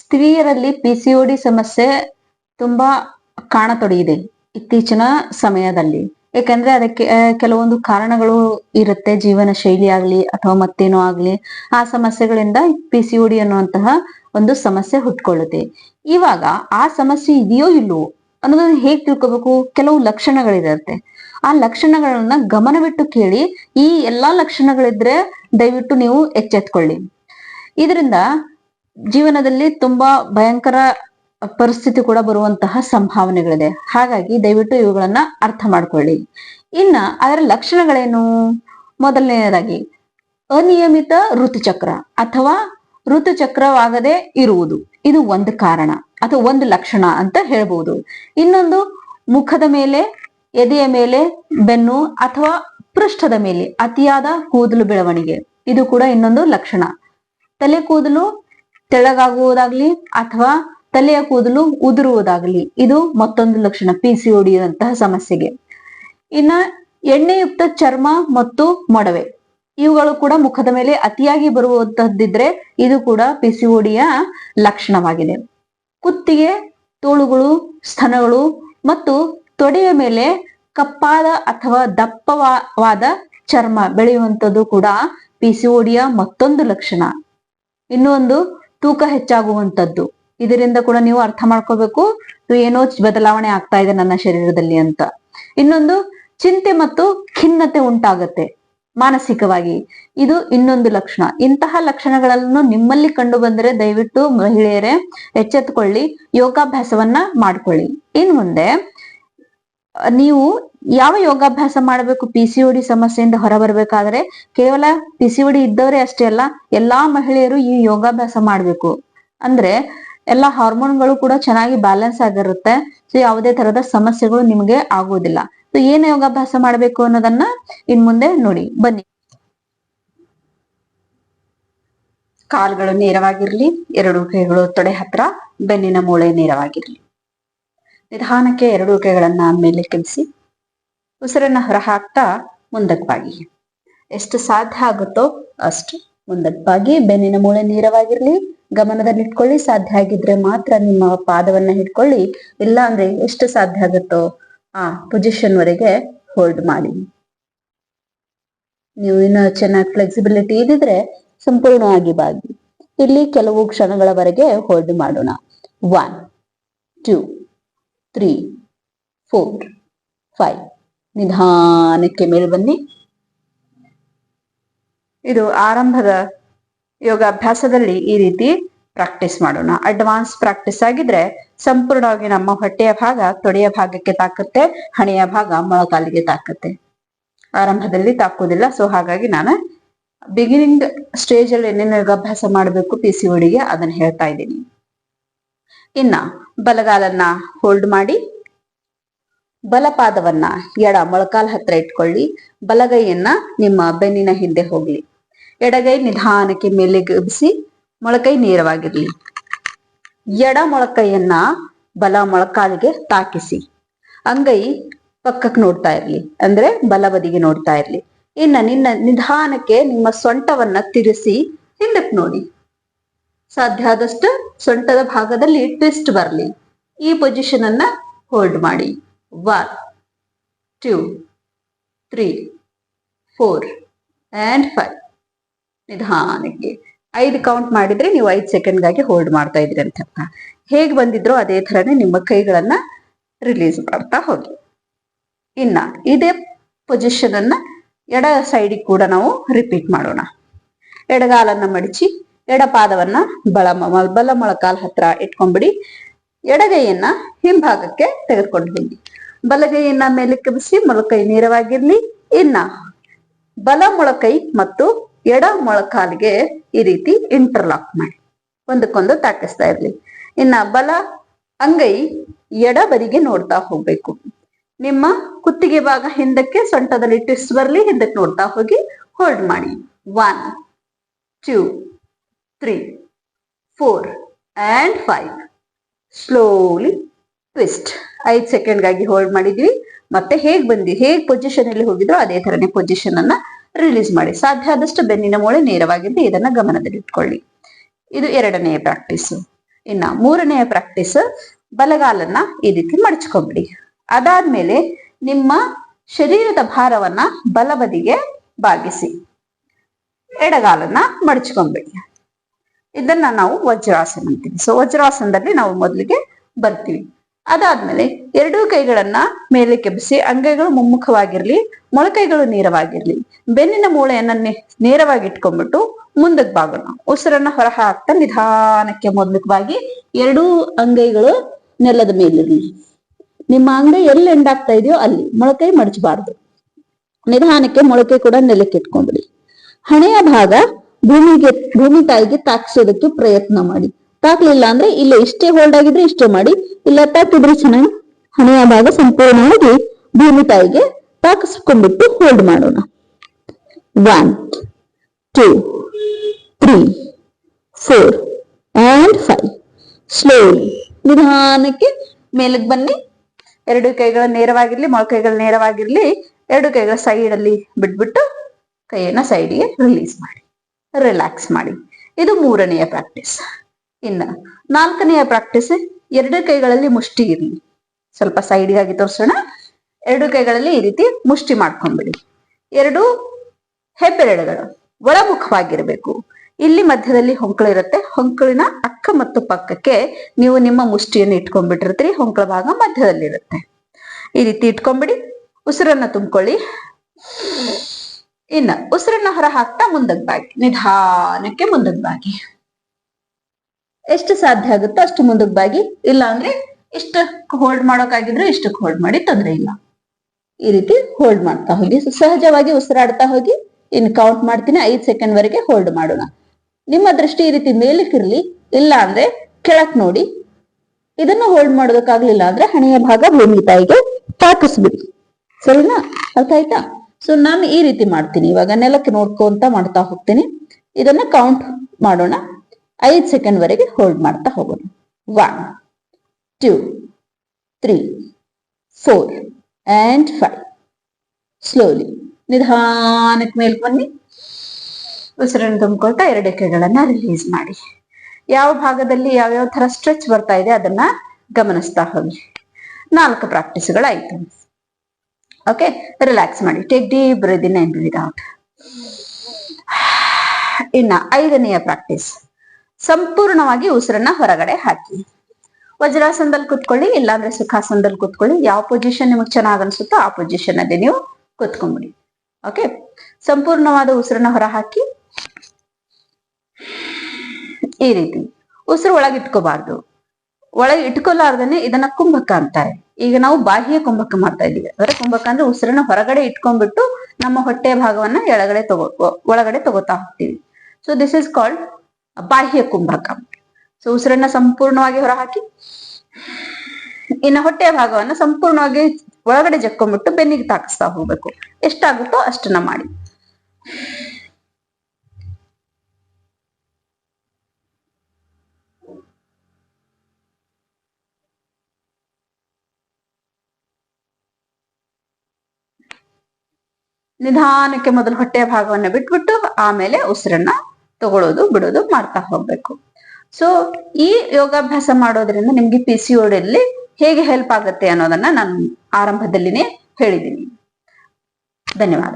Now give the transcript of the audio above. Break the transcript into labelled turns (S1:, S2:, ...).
S1: ಸ್ತ್ರೀಯರಲ್ಲಿ P C D ಸಮಸ್ಯೆ ತುಂಬಾ ಕಾಣತೊಡಗಿದೆ ಇತ್ತೀಚಿನ ಸಮಯದಲ್ಲಿ. ಯಾಕಂದ್ರೆ ಅದಕ್ಕೆ ಕೆಲವೊಂದು ಕಾರಣಗಳು ಇರುತ್ತೆ, ಜೀವನ ಶೈಲಿ ಆಗ್ಲಿ ಅಥವಾ ಮತ್ತೇನೋ ಆಗ್ಲಿ, ಆ ಸಮಸ್ಯೆಗಳಿಂದ ಪಿ ಸಿ ಡಿ ಅನ್ನುವಂತಹ ಒಂದು ಸಮಸ್ಯೆ ಹುಟ್ಕೊಳ್ಳುತ್ತೆ. ಇವಾಗ ಆ ಸಮಸ್ಯೆ ಇದೆಯೋ ಇಲ್ಲವೋ ಅನ್ನೋದನ್ನ ಹೇಗ್ ತಿಳ್ಕೊಬೇಕು? ಕೆಲವು ಲಕ್ಷಣಗಳಿರುತ್ತೆ. ಆ ಲಕ್ಷಣಗಳನ್ನ ಗಮನವಿಟ್ಟು ಕೇಳಿ, ಈ ಎಲ್ಲಾ ಲಕ್ಷಣಗಳಿದ್ರೆ ದಯವಿಟ್ಟು ನೀವು ಎಚ್ಚೆತ್ಕೊಳ್ಳಿ. ಇದರಿಂದ ಜೀವನದಲ್ಲಿ ತುಂಬಾ ಭಯಂಕರ ಪರಿಸ್ಥಿತಿ ಕೂಡ ಬರುವಂತಹ ಸಂಭಾವನೆಗಳಿದೆ. ಹಾಗಾಗಿ ದಯವಿಟ್ಟು ಇವುಗಳನ್ನ ಅರ್ಥ ಮಾಡ್ಕೊಳ್ಳಿ. ಇನ್ನ ಅದರ ಲಕ್ಷಣಗಳೇನು? ಮೊದಲನೆಯದಾಗಿ, ಅನಿಯಮಿತ ಋತುಚಕ್ರ ಅಥವಾ ಋತುಚಕ್ರವಾಗದೆ ಇರುವುದು. ಇದು ಒಂದು ಕಾರಣ ಅಥವಾ ಒಂದು ಲಕ್ಷಣ ಅಂತ ಹೇಳ್ಬೋದು. ಇನ್ನೊಂದು, ಮುಖದ ಮೇಲೆ, ಎದೆಯ ಮೇಲೆ, ಬೆನ್ನು ಅಥವಾ ಪೃಷ್ಠದ ಮೇಲೆ ಅತಿಯಾದ ಕೂದಲು ಬೆಳವಣಿಗೆ. ಇದು ಕೂಡ ಇನ್ನೊಂದು ಲಕ್ಷಣ. ತಲೆ ಕೂದಲು ತೆಳಗಾಗುವುದಾಗ್ಲಿ ಅಥವಾ ತಲೆಯ ಕೂದಲು ಉದುರುವುದಾಗ್ಲಿ ಇದು ಮತ್ತೊಂದು ಲಕ್ಷಣ ಪಿ ಸಿ ಅಂತಹ ಸಮಸ್ಯೆಗೆ. ಇನ್ನ ಎಣ್ಣೆಯುಕ್ತ ಚರ್ಮ ಮತ್ತು ಮೊಡವೆ, ಇವುಗಳು ಕೂಡ ಮುಖದ ಮೇಲೆ ಅತಿಯಾಗಿ ಬರುವಂತಹದ್ದಿದ್ರೆ ಇದು ಕೂಡ ಪಿ ಸಿ ಲಕ್ಷಣವಾಗಿದೆ. ಕುತ್ತಿಗೆ, ತೋಳುಗಳು, ಸ್ತನಗಳು ಮತ್ತು ತೊಡೆಯ ಮೇಲೆ ಕಪ್ಪಾದ ಅಥವಾ ದಪ್ಪವಾದ ಚರ್ಮ ಬೆಳೆಯುವಂಥದ್ದು ಕೂಡ ಪಿ ಸಿ ಮತ್ತೊಂದು ಲಕ್ಷಣ. ಇನ್ನೊಂದು ತೂಕ ಹೆಚ್ಚಾಗುವಂತದ್ದು ಇದರಿಂದ ಕೂಡ ನೀವು ಅರ್ಥ ಮಾಡ್ಕೋಬೇಕು. ಏನೋ ಬದಲಾವಣೆ ಆಗ್ತಾ ಇದೆ ನನ್ನ ಶರೀರದಲ್ಲಿ ಅಂತ. ಇನ್ನೊಂದು ಚಿಂತೆ ಮತ್ತು ಖಿನ್ನತೆ ಉಂಟಾಗತ್ತೆ ಮಾನಸಿಕವಾಗಿ. ಇದು ಇನ್ನೊಂದು ಲಕ್ಷಣ. ಇಂತಹ ಲಕ್ಷಣಗಳನ್ನು ನಿಮ್ಮಲ್ಲಿ ಕಂಡು ಬಂದರೆ ದಯವಿಟ್ಟು ಮಹಿಳೆಯರೇ ಎಚ್ಚೆತ್ತುಕೊಳ್ಳಿ, ಯೋಗಾಭ್ಯಾಸವನ್ನ ಮಾಡ್ಕೊಳ್ಳಿ. ಇನ್ ಮುಂದೆ ನೀವು ಯಾವ ಯೋಗಾಭ್ಯಾಸ ಮಾಡಬೇಕು? ಪಿ ಸಿ ಓಡಿ ಸಮಸ್ಯೆಯಿಂದ ಹೊರಬರಬೇಕಾದ್ರೆ ಕೇವಲ ಪಿ ಸಿ ಓಡಿ ಇದ್ದವರೇ ಅಷ್ಟೇ ಅಲ್ಲ, ಎಲ್ಲಾ ಮಹಿಳೆಯರು ಈ ಯೋಗಾಭ್ಯಾಸ ಮಾಡ್ಬೇಕು. ಅಂದ್ರೆ ಎಲ್ಲಾ ಹಾರ್ಮೋನ್ಗಳು ಕೂಡ ಚೆನ್ನಾಗಿ ಬ್ಯಾಲೆನ್ಸ್ ಆಗಿರುತ್ತೆ. ಸೊ ಯಾವುದೇ ತರದ ಸಮಸ್ಯೆಗಳು ನಿಮಗೆ ಆಗುವುದಿಲ್ಲ. ಸೊ ಏನ್ ಯೋಗಾಭ್ಯಾಸ ಮಾಡಬೇಕು ಅನ್ನೋದನ್ನ ಇನ್ ಮುಂದೆ ನೋಡಿ. ಬನ್ನಿ. ಕಾಲುಗಳು ನೇರವಾಗಿರ್ಲಿ, ಎರಡು ಕೈಗಳು ತೊಡೆ ಹತ್ರ, ಬೆನ್ನಿನ ಮೂಳೆ ನೇರವಾಗಿರ್ಲಿ. ನಿಧಾನಕ್ಕೆ ಎರಡು ಕೈಗಳನ್ನ ಮೇಲೆ ಕಲಿಸಿ, ಉಸಿರನ್ನ ಹೊರಹಾಕ್ತಾ ಮುಂದಕ್ಕೆ ಬಾಗಿ ಎಷ್ಟು ಸಾಧ್ಯ ಆಗುತ್ತೋ ಅಷ್ಟು ಮುಂದಕ್ಕೆ ಬಾಗಿ ಬೆನ್ನಿನ ಮೂಳೆ ನೇರವಾಗಿರ್ಲಿ ಗಮನದಲ್ಲಿಟ್ಕೊಳ್ಳಿ ಸಾಧ್ಯ ಆಗಿದ್ರೆ ಮಾತ್ರ ನಿಮ್ಮ ಪಾದವನ್ನ ಹಿಡ್ಕೊಳ್ಳಿ. ಇಲ್ಲ ಅಂದ್ರೆ ಎಷ್ಟು ಸಾಧ್ಯ ಆಗುತ್ತೋ ಆ ಪೊಸಿಷನ್ ವರೆಗೆ ಹೋಲ್ಡ್ ಮಾಡಿ. ನೀವು ಇನ್ನು ಚೆನ್ನಾಗಿ ಫ್ಲೆಕ್ಸಿಬಿಲಿಟಿ ಇದ್ದಿದ್ರೆ ಸಂಪೂರ್ಣವಾಗಿ ಬಾಗಿ. ಇಲ್ಲಿ ಕೆಲವು ಕ್ಷಣಗಳವರೆಗೆ ಹೋಲ್ಡ್ ಮಾಡೋಣ. One two three four five ನಿಧಾನಕ್ಕೆ ಮೇಲೆ ಬನ್ನಿ. ಇದು ಆರಂಭದ ಯೋಗಾಭ್ಯಾಸದಲ್ಲಿ ಈ ರೀತಿ ಪ್ರಾಕ್ಟೀಸ್ ಮಾಡೋಣ. ಅಡ್ವಾನ್ಸ್ ಪ್ರಾಕ್ಟೀಸ್ ಆಗಿದ್ರೆ ಸಂಪೂರ್ಣವಾಗಿ ನಮ್ಮ ಹೊಟ್ಟೆಯ ಭಾಗ ತೊಡೆಯ ಭಾಗಕ್ಕೆ ತಾಕತ್ತೆ, ಹಣೆಯ ಭಾಗ ಮೊಳಕಾಲಿಗೆ ತಾಕತ್ತೆ. ಆರಂಭದಲ್ಲಿ ತಾಕೋದಿಲ್ಲ ಸೊ ಹಾಗಾಗಿ ನಾನು ಬಿಗಿನಿಂಗ್ ಸ್ಟೇಜ್ ಅಲ್ಲಿ ಏನೇನು ಯೋಗಾಭ್ಯಾಸ ಮಾಡಬೇಕು ಪಿ ಸಿ ಅದನ್ನ ಹೇಳ್ತಾ ಇದ್ದೀನಿ. ಇನ್ನ ಬಲಗಾಲನ್ನ ಹೋಲ್ಡ್ ಮಾಡಿ, ಬಲಪಾದವನ್ನ ಎಡ ಮೊಳಕಾಲ್ ಹತ್ರ ಇಟ್ಕೊಳ್ಳಿ, ಬಲಗೈಯನ್ನ ನಿಮ್ಮ ಬೆನ್ನಿನ ಹಿಂದೆ ಹೋಗ್ಲಿ. ಎಡಗೈ ನಿಧಾನಕ್ಕೆ ಮೇಲೆ ಗಬ್ಬಿಸಿ ಮೊಳಕೈ ನೇರವಾಗಿರ್ಲಿ. ಎಡ ಮೊಳಕೈಯನ್ನ ಬಲ ಮೊಳಕಾಲಿಗೆ ತಾಕಿಸಿ. ಅಂಗೈ ಪಕ್ಕಕ್ಕೆ ನೋಡ್ತಾ ಇರ್ಲಿ, ಅಂದ್ರೆ ಬಲಬದಿಗೆ ನೋಡ್ತಾ ಇರ್ಲಿ. ಇನ್ನ ನಿನ್ನ ನಿಧಾನಕ್ಕೆ ನಿಮ್ಮ ಸೊಂಟವನ್ನ ತಿರುಸಿ ಹಿಂದಕ್ಕೆ ನೋಡಿ. ಸಾಧ್ಯ ಆದಷ್ಟು ಸೊಂಟದ ಭಾಗದಲ್ಲಿ ಟ್ವಿಸ್ಟ್ ಬರಲಿ. ಈ ಪೊಸಿಷನ್ ಅನ್ನ ಹೋಲ್ಡ್ ಮಾಡಿ. One two three four and five ನಿಧಾನಕ್ಕೆ. ಐದು ಕೌಂಟ್ ಮಾಡಿದ್ರೆ ನೀವು ಐದು ಸೆಕೆಂಡ್ಗಾಗಿ ಹೋಲ್ಡ್ ಮಾಡ್ತಾ ಇದ್ರಿ ಅಂತ ಅರ್ಥ. ಹೇಗೆ ಬಂದಿದ್ರೋ ಅದೇ ಥರನೇ ನಿಮ್ಮ ಕೈಗಳನ್ನ ರಿಲೀಸ್ ಮಾಡ್ತಾ ಹೋಗಿ. ಇನ್ನ ಇದೇ ಪೊಸಿಷನ್ ಅನ್ನ ಎಡ ಸೈಡಿಗೆ ಕೂಡ ನಾವು ರಿಪೀಟ್ ಮಾಡೋಣ. ಎಡಗಾಲನ್ನ ಮಡಿಚಿ ಎಡಪಾದವನ್ನ ಬಲ ಬಲ ಮೊಳಕಾಲ್ ಹತ್ರ ಇಟ್ಕೊಂಡ್ಬಿಡಿ. ಎಡಗೈಯನ್ನ ಹಿಂಭಾಗಕ್ಕೆ ತೆಗೆದುಕೊಂಡು ಹೋಗಿ. ಬಲಗೈಯನ್ನ ಮೇಲೆ ಕಬಿಸಿ ಮೊಳಕೈ ನೇರವಾಗಿರ್ಲಿ. ಇನ್ನ ಬಲ ಮೊಳಕೈ ಮತ್ತು ಎಡ ಮೊಳಕಾಲಿಗೆ ಈ ರೀತಿ ಇಂಟರ್ಲಾಕ್ ಮಾಡಿ. ಒಂದಕ್ಕೊಂದು ತಾಕಿಸ್ತಾ ಇರ್ಲಿ. ಇನ್ನ ಬಲ ಅಂಗೈ ಎಡ ಬದಿಗೆ ನೋಡ್ತಾ ಹೋಗ್ಬೇಕು. ನಿಮ್ಮ ಕುತ್ತಿಗೆ ಭಾಗ ಹಿಂದಕ್ಕೆ, ಸೊಂಟದಲ್ಲಿ ಟಿಸ್ ಬರಲಿ, ಹಿಂದಕ್ಕೆ ನೋಡ್ತಾ ಹೋಗಿ ಹೋಲ್ಡ್ ಮಾಡಿ. One two three four and five slowly twist ಐದು ಸೆಕೆಂಡ್ಗಾಗಿ ಹೋಲ್ಡ್ ಮಾಡಿದ್ವಿ. ಮತ್ತೆ ಹೇಗೆ ಬಂದಿ ಹೇಗೆ ಪೊಸಿಷನ್ ಅಲ್ಲಿ ಹೋಗಿದ್ರು ಅದೇ ತರನೇ ಪೊಸಿಷನ್ ಅನ್ನ ರಿಲೀಸ್ ಮಾಡಿ. ಸಾಧ್ಯ ಆದಷ್ಟು ಬೆನ್ನಿನ ಮೂಳೆ ನೇರವಾಗಿದ್ದು ಇದನ್ನ ಗಮನದಲ್ಲಿಟ್ಕೊಳ್ಳಿ ಇದು ಎರಡನೆಯ ಪ್ರಾಕ್ಟೀಸ್ ಇನ್ನ ಮೂರನೆಯ ಪ್ರಾಕ್ಟೀಸ್ ಬಲಗಾಲನ್ನ ಈ ರೀತಿ ಮಡಚ್ಕೊಂಬಿಡಿ. ಅದಾದ್ಮೇಲೆ ನಿಮ್ಮ ಶರೀರದ ಭಾರವನ್ನ ಬಲಬದಿಗೆ ಬಾಗಿಸಿ. ಎಡಗಾಲನ್ನ ಮಡಚ್ಕೊಂಬಿಡಿ. ಇದನ್ನ ನಾವು ವಜ್ರಾಸನ ಅಂತೀವಿ. ಸೊ ವಜ್ರಾಸನದಲ್ಲಿ ನಾವು ಮೊದಲಿಗೆ ಬರ್ತೀವಿ. ಅದಾದ್ಮೇಲೆ ಎರಡೂ ಕೈಗಳನ್ನ ಮೇಲೆ ಕೆಬ್ಬಿಸಿ, ಅಂಗೈಗಳು ಮುಮ್ಮುಖವಾಗಿರ್ಲಿ, ಮೊಳಕೈಗಳು ನೇರವಾಗಿರ್ಲಿ, ಬೆನ್ನಿನ ಮೂಳೆಯನ್ನ ನೇರವಾಗಿ ಇಟ್ಕೊಂಡ್ಬಿಟ್ಟು ಮುಂದಕ್ಕೆ ಬಾಗೋಣ. ಉಸಿರನ್ನ ಹೊರ ಹಾಕ್ತಾ ನಿಧಾನಕ್ಕೆ ಮೊದಲಿಗೆ ಬಾಗಿ ಎರಡೂ ಅಂಗೈಗಳು ನೆಲದ ಮೇಲಿರ್ಲಿ. ನಿಮ್ಮ ಅಂಗೈ ಎಲ್ಲಿ ಎಂಡಾಗ್ತಾ ಇದೆಯೋ ಅಲ್ಲಿ. ಮೊಳಕೈ ಮಡಚಬಾರ್ದು. ನಿಧಾನಕ್ಕೆ ಮೊಳಕೆ ಕೂಡ ನೆಲಕ್ಕೆ ಇಟ್ಕೊಂಡ್ಬಿಡಿ. ಹಣೆಯ ಭಾಗ ಭೂಮಿಗೆ, ಭೂಮಿ ತಾಯಿಗೆ ತಾಕ್ಸೋದಕ್ಕೆ ಪ್ರಯತ್ನ ಮಾಡಿ. ತಾಕ್ಲಿಲ್ಲ ಅಂದ್ರೆ ಇಲ್ಲ ಇಷ್ಟೇ ಹೋಲ್ಡ್ ಆಗಿದ್ರೆ ಇಷ್ಟೇ ಮಾಡಿ. ಇಲ್ಲ ತಾಕಿದ್ರೆ ಚೆನ್ನಾಗಿ ಹಣೆಯ ಭಾಗ ಸಂಪೂರ್ಣವಾಗಿ ಭೂಮಿ ತಾಯಿಗೆ ತಾಕಿಸ್ಕೊಂಡ್ಬಿಟ್ಟು ಹೋಲ್ಡ್ ಮಾಡೋಣ. One two three four and five slowly ನಿಧಾನಕ್ಕೆ ಮೇಲಕ್ಕೆ ಬನ್ನಿ. ಎರಡು ಕೈಗಳ ನೇರವಾಗಿರ್ಲಿ ಮೊಳಕೈಗಳು ನೇರವಾಗಿರ್ಲಿ. ಎರಡು ಕೈಗಳ ಸೈಡ್ ಅಲ್ಲಿ ಬಿಟ್ಬಿಟ್ಟು ಕೈಯನ್ನ ಸೈಡ್ಗೆ ರಿಲೀಸ್ ಮಾಡಿ. ರಿಲ್ಯಾಕ್ಸ್ ಮಾಡಿ. ಇದು ಮೂರನೆಯ ಪ್ರಾಕ್ಟೀಸ್ ಇನ್ನ ನಾಲ್ಕನೆಯ ಪ್ರಾಕ್ಟೀಸ್ ಎರಡು ಕೈಗಳಲ್ಲಿ ಮುಷ್ಟಿ ಇರಲಿ. ಸ್ವಲ್ಪ ಸೈಡ್ಗಾಗಿ ತೋರಿಸೋಣ. ಎರಡು ಕೈಗಳಲ್ಲಿ ಈ ರೀತಿ ಮುಷ್ಟಿ ಮಾಡ್ಕೊಂಡ್ಬಿಡಿ ಎರಡು ಹೆಬ್ಬೆರಳುಗಳು ಒಳಮುಖವಾಗಿರಬೇಕು. ಇಲ್ಲಿ ಮಧ್ಯದಲ್ಲಿ ಹೊಂಕಳು ಇರುತ್ತೆ. ಹೊಂಕಳಿನ ಅಕ್ಕ ಮತ್ತು ಪಕ್ಕಕ್ಕೆ ನೀವು ನಿಮ್ಮ ಮುಷ್ಟಿಯನ್ನು ಇಟ್ಕೊಂಡ್ಬಿಟ್ಟಿರ್ತೀರಿ. ಹೊಂಕಳ ಭಾಗ ಮಧ್ಯದಲ್ಲಿರುತ್ತೆ. ಈ ರೀತಿ ಇಟ್ಕೊಂಡ್ಬಿಡಿ ಉಸಿರನ್ನ ತುಂಬಿಕೊಳ್ಳಿ. ಇನ್ನ ಉಸಿರನ್ನ ಹೊರ ಹಾಕ್ತಾ ಮುಂದಕ್ಕೆ ಬಾಗಿ, ನಿಧಾನಕ್ಕೆ ಮುಂದಕ್ಕೆ ಬಾಗಿ. ಎಷ್ಟು ಸಾಧ್ಯ ಆಗುತ್ತೋ ಅಷ್ಟು ಮುಂದಕ್ಕೆ ಬಾಗಿ. ಇಲ್ಲ ಅಂದ್ರೆ ಇಷ್ಟಕ್ಕೆ ಹೋಲ್ಡ್ ಮಾಡೋಕಾಗಿದ್ರು ಇಷ್ಟಕ್ಕೆ ಹೋಲ್ಡ್ ಮಾಡಿ ತೊಂದರೆ ಇಲ್ಲ. ಈ ರೀತಿ ಹೋಲ್ಡ್ ಮಾಡ್ತಾ ಹೋಗಿ, ಸಹಜವಾಗಿ ಉಸಿರಾಡ್ತಾ ಹೋಗಿ, ಇನ್ ಕೌಂಟ್ ಮಾಡ್ತೀನಿ, ಐದ್ ಸೆಕೆಂಡ್ ವರೆಗೆ ಹೋಲ್ಡ್ ಮಾಡೋಣ. ನಿಮ್ಮ ದೃಷ್ಟಿ ಈ ರೀತಿ ಮೇಲಕ್ಕಿರ್ಲಿ ಇಲ್ಲ ಅಂದ್ರೆ ಕೆಳಕ್ ನೋಡಿ. ಇದನ್ನ ಹೋಲ್ಡ್ ಮಾಡೋದಕ್ಕಾಗ್ಲಿಲ್ಲ ಅಂದ್ರೆ ಹಣೆಯ ಭಾಗ ಭೂಮಿ ತಾಯಿಗೆ ತಾಕಿಸ್ಬಿಡಿ. ಸರಿನಾ? ಅರ್ಥ ಆಯ್ತಾ? ಸೊ ನಾನು ಈ ರೀತಿ ಮಾಡ್ತೀನಿ. ಇವಾಗ ನೆಲಕ್ಕೆ ನೋಡ್ಕೊಂತ ಮಾಡ್ತಾ ಹೋಗ್ತೀನಿ. ಇದನ್ನ ಕೌಂಟ್ ಮಾಡೋಣ. ಐದು ಸೆಕೆಂಡ್ ವರೆಗೆ ಹೋಲ್ಡ್ ಮಾಡ್ತಾ ಹೋಗೋಣ. One two three four and five slowly ನಿಧಾನಕ್ಕೆ ಮೇಲ್ ಬನ್ನಿ. ಉಸಿರನ್ನು ತುಂಬಿಕೊಳ್ತಾ ಎರಡು ರಿಲೀಸ್ ಮಾಡಿ. ಯಾವ ಭಾಗದಲ್ಲಿ ಯಾವ್ಯಾವ ಥರ ಸ್ಟ್ರೆಚ್ ಬರ್ತಾ ಇದೆ ಅದನ್ನ ಗಮನಿಸ್ತಾ ಹೋಗಿ. ನಾಲ್ಕು ಪ್ರಾಕ್ಟೀಸ್ಗಳಾಯ್ತು ಓಕೆ ರಿಲ್ಯಾಕ್ಸ್ ಮಾಡಿ take deep breathe in and out ಇನ್ನ ಐದನೆಯ ಪ್ರಾಕ್ಟೀಸ್ ಸಂಪೂರ್ಣವಾಗಿ ಉಸಿರನ್ನ ಹೊರಗಡೆ ಹಾಕಿ. ವಜ್ರಾಸನದಲ್ಲಿ ಕುತ್ಕೊಳ್ಳಿ, ಇಲ್ಲಾಂದ್ರೆ ಸುಖಾಸನದಲ್ಲಿ ಕುತ್ಕೊಳ್ಳಿ. ಯಾವ ಪೊಸಿಷನ್ ನಿಮಗೆ ಚೆನ್ನಾಗ್ ಅನ್ಸುತ್ತೋ ಆ ಪೊಸಿಷನ್ ಅಲ್ಲಿ ನೀವು ಕುತ್ಕೊಂಡ್ಬಿಡಿ ಓಕೆ ಸಂಪೂರ್ಣವಾದ ಉಸಿರನ್ನ ಹೊರ ಹಾಕಿ. ಈ ರೀತಿ. ಉಸಿರು ಒಳಗೆ ಇಟ್ಕೋಬಾರ್ದು ಒಳಗೆ ಇಟ್ಕೊಲಾರ್ದೇನೆ ಇದನ್ನ ಕುಂಭಕ ಅಂತಾರೆ ಈಗ ನಾವು ಬಾಹ್ಯ ಕುಂಭಕ ಮಾಡ್ತಾ ಇದೀವಿ ಅಂದ್ರೆ ಕುಂಭಕ ಅಂದ್ರೆ ಉಸಿರನ್ನ ಹೊರಗಡೆ ಇಟ್ಕೊಂಡ್ಬಿಟ್ಟು ನಮ್ಮ ಹೊಟ್ಟೆ ಭಾಗವನ್ನ ಎಳಗಡೆ ತಗೋ ಒಳಗಡೆ ತಗೋತಾ ಹೋಗ್ತೀವಿ. ಸೊ ದಿಸ್ ಇಸ್ ಕಾಲ್ಡ್ ಬಾಹ್ಯ ಕುಂಭಕ. ಸೊ ಉಸಿರನ್ನ ಸಂಪೂರ್ಣವಾಗಿ ಹೊರಹಾಕಿ, ಇನ್ನು ಹೊಟ್ಟೆಯ ಭಾಗವನ್ನ ಸಂಪೂರ್ಣವಾಗಿ ಒಳಗಡೆ ಜಕ್ಕೊಂಡ್ಬಿಟ್ಟು ಬೆನ್ನಿಗೆ ತಾಕಿಸ್ತಾ ಹೋಗ್ಬೇಕು. ಎಷ್ಟಾಗುತ್ತೋ ಅಷ್ಟನ್ನ ಮಾಡಿ. ನಿಧಾನಕ್ಕೆ ಮೊದಲು ಹೊಟ್ಟೆಯ ಭಾಗವನ್ನ ಬಿಟ್ಬಿಟ್ಟು ಆಮೇಲೆ ಉಸಿರನ್ನ ತಗೊಳ್ಳೋದು ಬಿಡೋದು ಮಾಡ್ತಾ ಹೋಗ್ಬೇಕು. ಸೊ ಈ ಯೋಗಾಭ್ಯಾಸ ಮಾಡೋದ್ರಿಂದ ನಿಮ್ಗೆ ಪಿ ಸಿ ಅಲ್ಲಿ ಹೇಗೆ ಹೆಲ್ಪ್ ಆಗುತ್ತೆ ಅನ್ನೋದನ್ನ ನಾನು ಆರಂಭದಲ್ಲಿನೇ ಹೇಳಿದ್ದೀನಿ ಧನ್ಯವಾದ.